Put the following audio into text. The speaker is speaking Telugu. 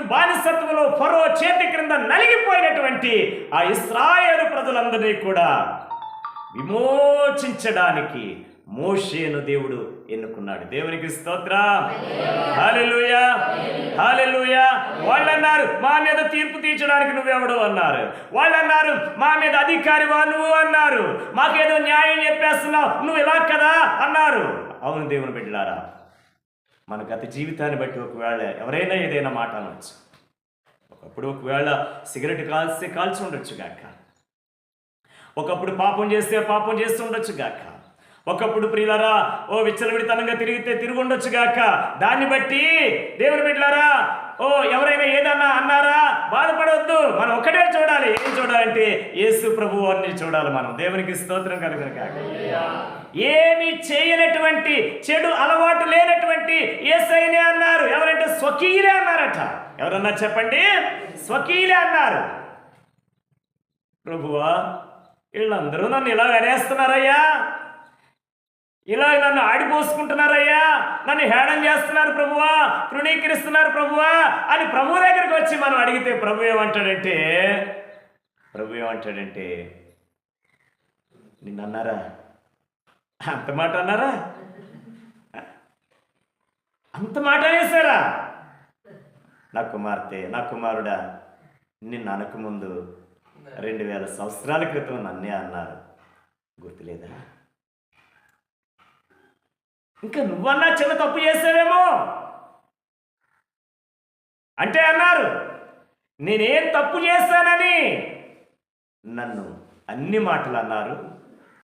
బానిసత్వంలో ఫరో చేతి క్రింద నలిగిపోయినటువంటి ఆ ఇస్రాయేలు ప్రజలందరినీ కూడా విమోచించడానికి మోషేను దేవుడు ఎన్నుకున్నాడు. దేవునికి స్తోత్ర. హాలెలూయా హాలెలూయా వాళ్ళు అన్నారు మా మీద తీర్పు తీర్చడానికి నువ్వెవడు? అన్నారు. వాళ్ళు అన్నారు మా మీద అధికారివా నువ్వు? అన్నారు. మాకేదో న్యాయం చెప్పేస్తున్నావు. నువ్వు ఇలా కదా? అన్నారు. అవును దేవుని బిడ్డలారా మన గత జీవితాన్ని బట్టి ఒకవేళ ఎవరైనా ఏదైనా మాట అనవచ్చు ఒకప్పుడు ఒకవేళ సిగరెట్ కాల్స్తే కాల్చి ఉండొచ్చు గాక. ఒకప్పుడు పాపం చేస్తే పాపం చేస్తూ ఉండొచ్చు గాక. ఒకప్పుడు ప్రియులరా ఓ విచ్చలవిడితనంగా తిరిగితే తిరిగి ఉండొచ్చు గాక. దాన్ని బట్టి దేవుని బిడ్డలారా ఓ ఎవరైనా ఏదన్నా బాధపడవద్దు. మనం ఒక్కటే చూడాలి. ఏం చూడాలంటే యేసు ప్రభు వారిని చూడాలి మనం. దేవునికి స్తోత్రం కలుగును కాక ఏమి చేయనటువంటి చెడు అలవాటు లేనటువంటి ఏసైనే అన్నారు. ఎవరంటే స్వకీలే అన్నారట. ఎవరన్నా చెప్పండి? స్వకీలే అన్నారు. ప్రభువా వీళ్ళందరూ నన్ను ఇలా అనేస్తున్నారయ్యా. ఇలా నన్ను ఆడిపోసుకుంటున్నారయ్యా. నన్ను హేళం చేస్తున్నారు ప్రభువా. తృణీకరిస్తున్నారు ప్రభువా. అని ప్రభు దగ్గరికి వచ్చి మనం అడిగితే ప్రభు ఏమంటాడంటే ప్రభు ఏమంటాడంటే నిన్న అన్నారా? అంత మాట అన్నారా? అంత మాట అనేసారా నా కుమార్తె నా కుమారుడా నిన్ను అనకముందు రెండు వేల సంవత్సరాల క్రితం నన్నే అన్నారు. గుర్తులేదా? ఇంకా నువ్వన్నా చిన్న తప్పు చేసావేమో? అంటే అన్నారు నేనేం తప్పు చేశానని? నన్ను అన్ని మాటలు అన్నారు